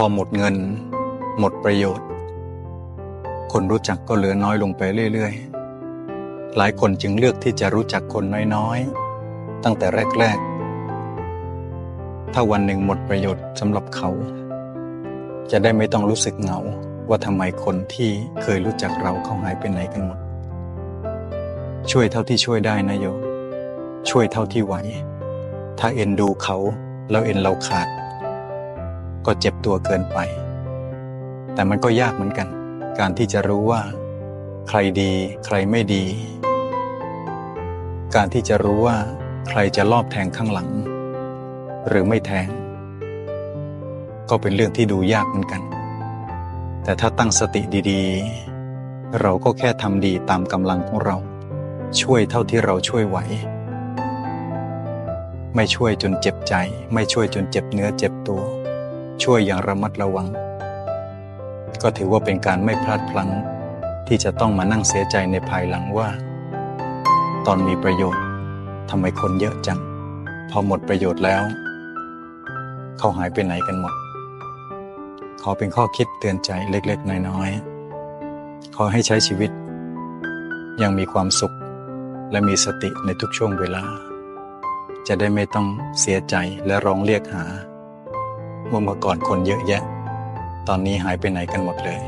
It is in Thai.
พอหมดเงิน หมดประโยชน์ คนรู้จักก็เหลือน้อยลงไปเรื่อยๆ หลายคนจึงเลือกที่จะรู้จักคนน้อยๆ ตั้งแต่แรกๆ ถ้าวันหนึ่งหมดประโยชน์สำหรับเขา จะได้ไม่ต้องรู้สึกเหงาว่าทำไมคนที่เคยรู้จักเราเขาหายไปไหนกันหมด ช่วยเท่าที่ช่วยได้นะโย ช่วยเท่าที่ไหว ถ้าเอ็นดูเขาแล้วเอ็นเราขาด ก็เจ็บตัวเกินไป แต่มันก็ยากเหมือนกัน การที่จะรู้ว่า ใครดี ใครไม่ดี การที่จะรู้ว่า ใครจะลอบแทงข้างหลัง หรือไม่แทง ก็เป็นเรื่องที่ดูยากเหมือนกัน แต่ถ้าตั้งสติดีๆ เราก็แค่ทำดีตามกำลังของเรา ช่วยเท่าที่เราช่วยไหวไม่ช่วยจนเจ็บใจ ไม่ช่วยจนเจ็บเนื้อเจ็บตัว ช่วยอย่างระมัดระวัง ก็ถือว่าเป็นการไม่พลาดพลั้งที่จะต้องมานั่งเสียใจในภายหลังว่า ตอนมีประโยชน์ทำไมคนเยอะจัง พอหมดประโยชน์แล้ว เขาหายไปไหนกันหมด ขอเป็นข้อคิดเตือนใจเล็กๆ น้อยๆ ขอให้ใช้ชีวิต ยังมีความสุขและมีสติในทุกช่วงเวลา จะได้ไม่ต้องเสียใจและร้องเรียกหา ว่าเมื่อก่อนคนเยอะแยะ ตอนนี้หายไปไหนกันหมดเลย